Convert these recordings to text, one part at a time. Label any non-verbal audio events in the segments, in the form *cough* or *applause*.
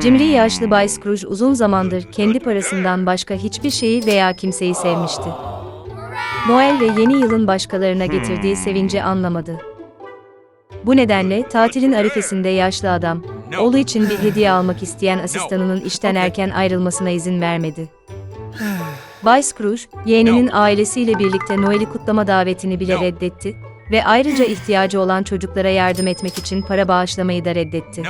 Cimri yaşlı Bay Scrooge uzun zamandır kendi parasından başka hiçbir şeyi veya kimseyi sevmişti. Noel ve yeni yılın başkalarına getirdiği sevinci anlamadı. Bu nedenle tatilin arifesinde yaşlı adam, oğlu için bir hediye almak isteyen asistanının işten erken ayrılmasına izin vermedi. Bay Scrooge, yeğeninin ailesiyle birlikte Noel'i kutlama davetini bile reddetti ve ayrıca ihtiyacı olan çocuklara yardım etmek için para bağışlamayı da reddetti.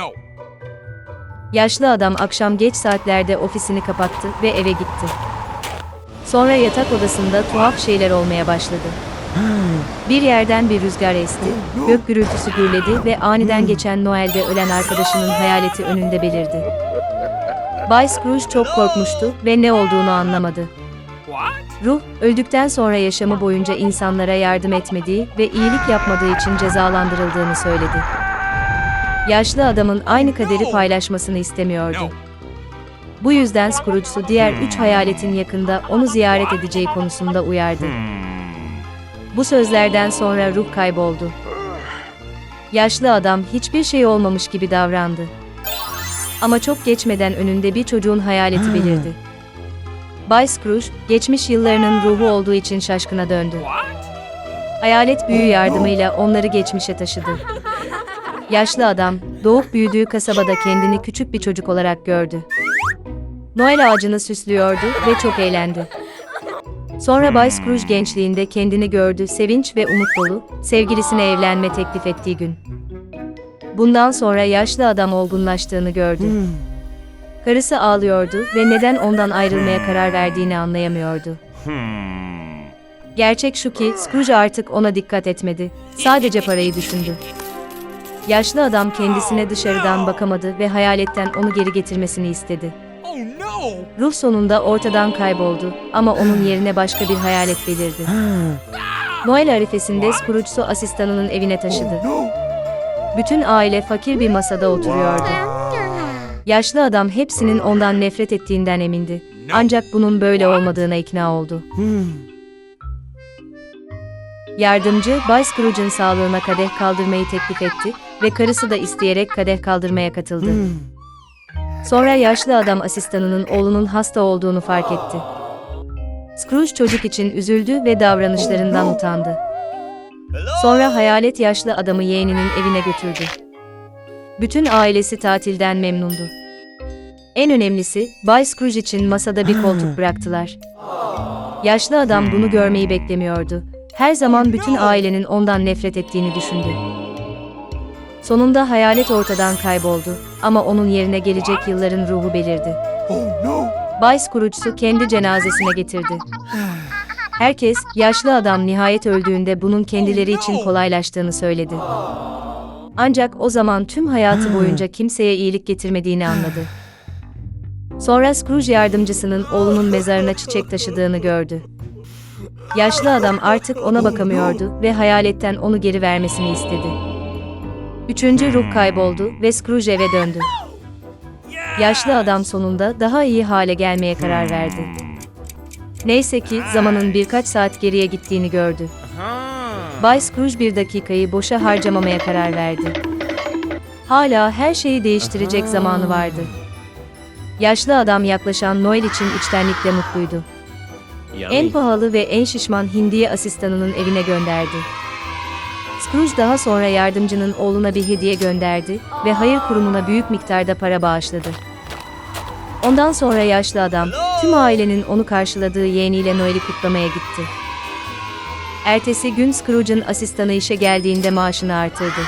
Yaşlı adam akşam geç saatlerde ofisini kapattı ve eve gitti. Sonra yatak odasında tuhaf şeyler olmaya başladı. Bir yerden bir rüzgar esti, gök gürültüsü gürledi ve aniden geçen Noel'de ölen arkadaşının hayaleti önünde belirdi. Bay Scrooge çok korkmuştu ve ne olduğunu anlamadı. Ruh, öldükten sonra yaşamı boyunca insanlara yardım etmediği ve iyilik yapmadığı için cezalandırıldığını söyledi. Yaşlı adamın aynı kaderi paylaşmasını istemiyordu. Bu yüzden Scrooge'su diğer üç hayaletin yakında onu ziyaret edeceği konusunda uyardı. Bu sözlerden sonra ruh kayboldu. Yaşlı adam hiçbir şey olmamış gibi davrandı. Ama çok geçmeden önünde bir çocuğun hayaleti belirdi. Bay Scrooge, geçmiş yıllarının ruhu olduğu için şaşkına döndü. Hayalet büyü yardımıyla onları geçmişe taşıdı. Yaşlı adam, doğup büyüdüğü kasabada kendini küçük bir çocuk olarak gördü. Noel ağacını süslüyordu ve çok eğlendi. Sonra Bay Scrooge gençliğinde kendini gördü, sevinç ve umut dolu, sevgilisine evlenme teklif ettiği gün. Bundan sonra yaşlı adam olgunlaştığını gördü. Karısı ağlıyordu ve neden ondan ayrılmaya karar verdiğini anlayamıyordu. Gerçek şu ki Scrooge artık ona dikkat etmedi. Sadece parayı düşündü. Yaşlı adam kendisine dışarıdan bakamadı ve hayaletten onu geri getirmesini istedi. Oh! Ruh sonunda ortadan kayboldu ama onun yerine başka bir hayalet belirdi. Noel arifesinde Scrooge'su asistanının evine taşıdı. Bütün aile fakir bir masada oturuyordu. Yaşlı adam hepsinin ondan nefret ettiğinden emindi. Ancak bunun böyle olmadığına ikna oldu. Yardımcı Bay Scrooge'un sağlığına kadeh kaldırmayı teklif etti ve karısı da isteyerek kadeh kaldırmaya katıldı. Sonra yaşlı adam asistanının oğlunun hasta olduğunu fark etti. Scrooge çocuk için üzüldü ve davranışlarından utandı. Sonra hayalet yaşlı adamı yeğeninin evine götürdü. Bütün ailesi tatilden memnundu. En önemlisi, Bay Scrooge için masada bir koltuk bıraktılar. Yaşlı adam bunu görmeyi beklemiyordu. Her zaman bütün ailenin ondan nefret ettiğini düşündü. Sonunda hayalet ortadan kayboldu ama onun yerine gelecek yılların ruhu belirdi. Bay Scrooge'su kendi cenazesine getirdi. *sighs* Herkes, yaşlı adam nihayet öldüğünde bunun kendileri için kolaylaştığını söyledi. Ancak o zaman tüm hayatı *sighs* boyunca kimseye iyilik getirmediğini anladı. Sonra Scrooge yardımcısının oğlunun mezarına çiçek taşıdığını gördü. Yaşlı adam artık ona bakamıyordu ve hayaletten onu geri vermesini istedi. Üçüncü ruh kayboldu ve Scrooge eve döndü. Yaşlı adam sonunda daha iyi hale gelmeye karar verdi. Neyse ki zamanın birkaç saat geriye gittiğini gördü. Bay Scrooge bir dakikayı boşa harcamamaya karar verdi. Hala her şeyi değiştirecek zamanı vardı. Yaşlı adam yaklaşan Noel için içtenlikle mutluydu. En pahalı ve en şişman hindiye asistanının evine gönderdi. Scrooge daha sonra yardımcının oğluna bir hediye gönderdi ve hayır kurumuna büyük miktarda para bağışladı. Ondan sonra yaşlı adam, tüm ailenin onu karşıladığı yeğeniyle Noel'i kutlamaya gitti. Ertesi gün Scrooge'un asistanı işe geldiğinde maaşını artırdı.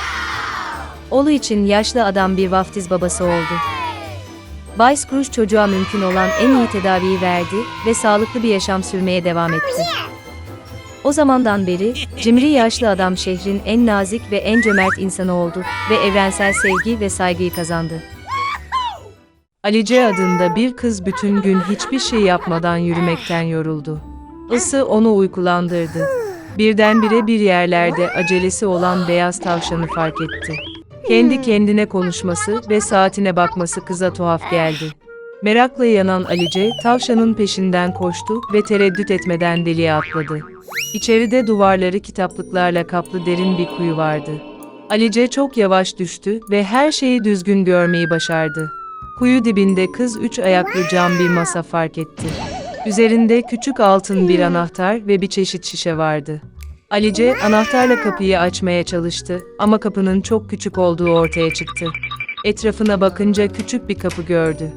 Oğlu için yaşlı adam bir vaftiz babası oldu. Bay Scrooge çocuğa mümkün olan en iyi tedaviyi verdi ve sağlıklı bir yaşam sürmeye devam etti. O zamandan beri cimri yaşlı adam şehrin en nazik ve en cömert insanı oldu ve evrensel sevgi ve saygıyı kazandı. Alice adında bir kız bütün gün hiçbir şey yapmadan yürümekten yoruldu. Isı onu uykulandırdı. Birdenbire bir yerlerde acelesi olan beyaz tavşanı fark etti. Kendi kendine konuşması ve saatine bakması kıza tuhaf geldi. Merakla yanan Alice tavşanın peşinden koştu ve tereddüt etmeden deliğe atladı. İçeride duvarları kitaplıklarla kaplı derin bir kuyu vardı. Alice çok yavaş düştü ve her şeyi düzgün görmeyi başardı. Kuyu dibinde kız üç ayaklı cam bir masa fark etti. Üzerinde küçük altın bir anahtar ve bir çeşit şişe vardı. Alice anahtarla kapıyı açmaya çalıştı ama kapının çok küçük olduğu ortaya çıktı. Etrafına bakınca küçük bir kapı gördü.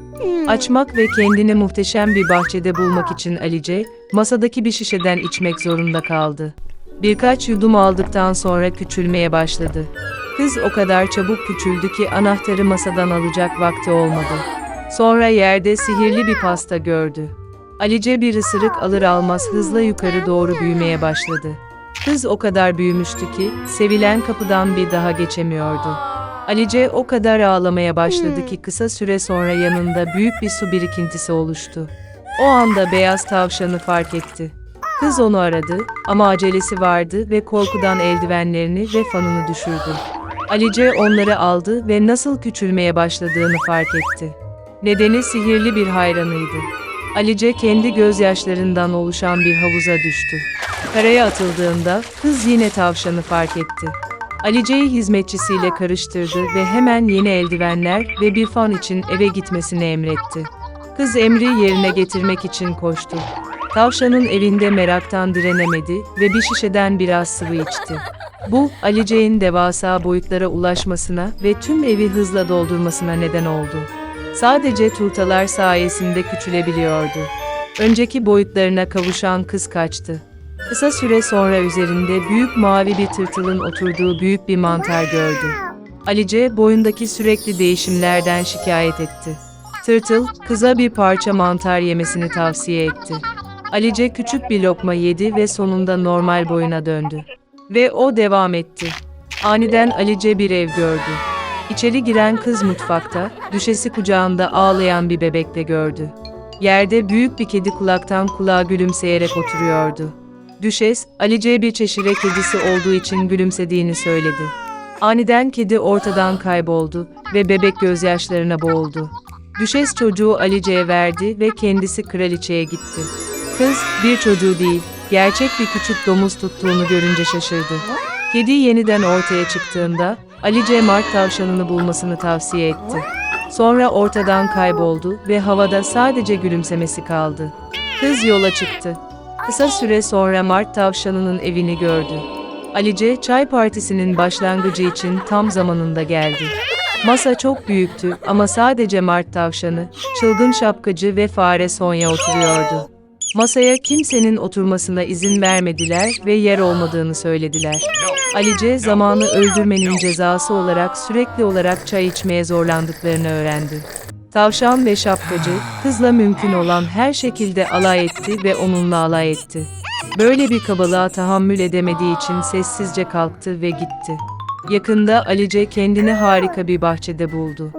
Açmak ve kendini muhteşem bir bahçede bulmak için Alice, masadaki bir şişeden içmek zorunda kaldı. Birkaç yudum aldıktan sonra küçülmeye başladı. Kız o kadar çabuk küçüldü ki anahtarı masadan alacak vakti olmadı. Sonra yerde sihirli bir pasta gördü. Alice bir ısırık alır almaz hızla yukarı doğru büyümeye başladı. Kız o kadar büyümüştü ki sevilen kapıdan bir daha geçemiyordu. Alice o kadar ağlamaya başladı ki kısa süre sonra yanında büyük bir su birikintisi oluştu. O anda beyaz tavşanı fark etti. Kız onu aradı ama acelesi vardı ve korkudan eldivenlerini ve fanını düşürdü. Alice onları aldı ve nasıl küçülmeye başladığını fark etti. Nedeni sihirli bir hayranıydı. Alice kendi gözyaşlarından oluşan bir havuza düştü. Karaya atıldığında kız yine tavşanı fark etti. Alice'yi hizmetçisiyle karıştırdı ve hemen yeni eldivenler ve bir fan için eve gitmesini emretti. Kız emri yerine getirmek için koştu. Tavşanın evinde meraktan direnemedi ve bir şişeden biraz sıvı içti. Bu, Alice'nin devasa boyutlara ulaşmasına ve tüm evi hızla doldurmasına neden oldu. Sadece turtalar sayesinde küçülebiliyordu. Önceki boyutlarına kavuşan kız kaçtı. Kısa süre sonra üzerinde büyük mavi bir tırtılın oturduğu büyük bir mantar gördü. Alice boyundaki sürekli değişimlerden şikayet etti. Tırtıl, kıza bir parça mantar yemesini tavsiye etti. Alice küçük bir lokma yedi ve sonunda normal boyuna döndü. Ve o devam etti. Aniden Alice bir ev gördü. İçeri giren kız mutfakta, düşesi kucağında ağlayan bir bebekle gördü. Yerde büyük bir kedi kulaktan kulağa gülümseyerek oturuyordu. Düşes, Alice'ye bir çeşire kedisi olduğu için gülümsediğini söyledi. Aniden kedi ortadan kayboldu ve bebek gözyaşlarına boğuldu. Düşes çocuğu Alice'ye verdi ve kendisi kraliçeye gitti. Kız, bir çocuğu değil, gerçek bir küçük domuz tuttuğunu görünce şaşırdı. Kedi yeniden ortaya çıktığında, Alice Mart tavşanını bulmasını tavsiye etti. Sonra ortadan kayboldu ve havada sadece gülümsemesi kaldı. Kız yola çıktı. Kısa süre sonra Mart tavşanının evini gördü. Alice, çay partisinin başlangıcı için tam zamanında geldi. Masa çok büyüktü ama sadece Mart tavşanı, çılgın şapkacı ve fare Sonya oturuyordu. Masaya kimsenin oturmasına izin vermediler ve yer olmadığını söylediler. Alice zamanı öldürmenin cezası olarak sürekli olarak çay içmeye zorlandıklarını öğrendi. Tavşan ve şapkacı kızla mümkün olan her şekilde alay etti ve onunla alay etti. Böyle bir kabalığa tahammül edemediği için sessizce kalktı ve gitti. Yakında Alice kendini harika bir bahçede buldu.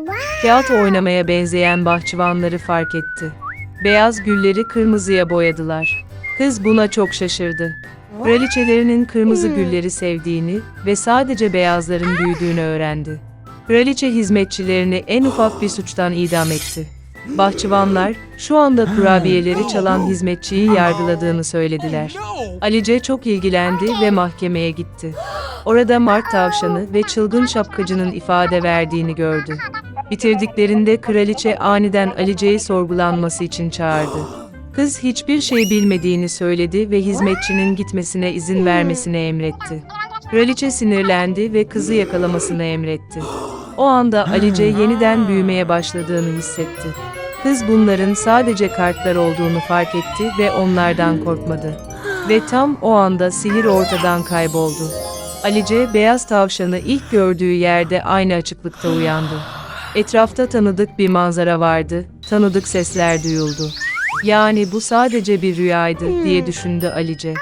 Kağıt oynamaya benzeyen bahçıvanları fark etti. Beyaz gülleri kırmızıya boyadılar. Kız buna çok şaşırdı. Kraliçelerinin kırmızı gülleri sevdiğini ve sadece beyazların büyüdüğünü öğrendi. Kraliçe hizmetçilerini en ufak bir suçtan idam etti. Bahçıvanlar şu anda kurabiyeleri çalan hizmetçiyi yargıladığını söylediler. Alice çok ilgilendi ve mahkemeye gitti. Orada Mart tavşanı ve çılgın şapkacının ifade verdiğini gördü. Bitirdiklerinde kraliçe aniden Alice'yi sorgulanması için çağırdı. Kız hiçbir şey bilmediğini söyledi ve hizmetçinin gitmesine izin vermesini emretti. Kraliçe sinirlendi ve kızı yakalamasını emretti. O anda Alice yeniden büyümeye başladığını hissetti. Kız bunların sadece kartlar olduğunu fark etti ve onlardan korkmadı. Ve tam o anda sihir ortadan kayboldu. Alice beyaz tavşanı ilk gördüğü yerde aynı açıklıkta uyandı. Etrafta tanıdık bir manzara vardı, tanıdık sesler duyuldu. Yani bu sadece bir rüyaydı diye düşündü Alice.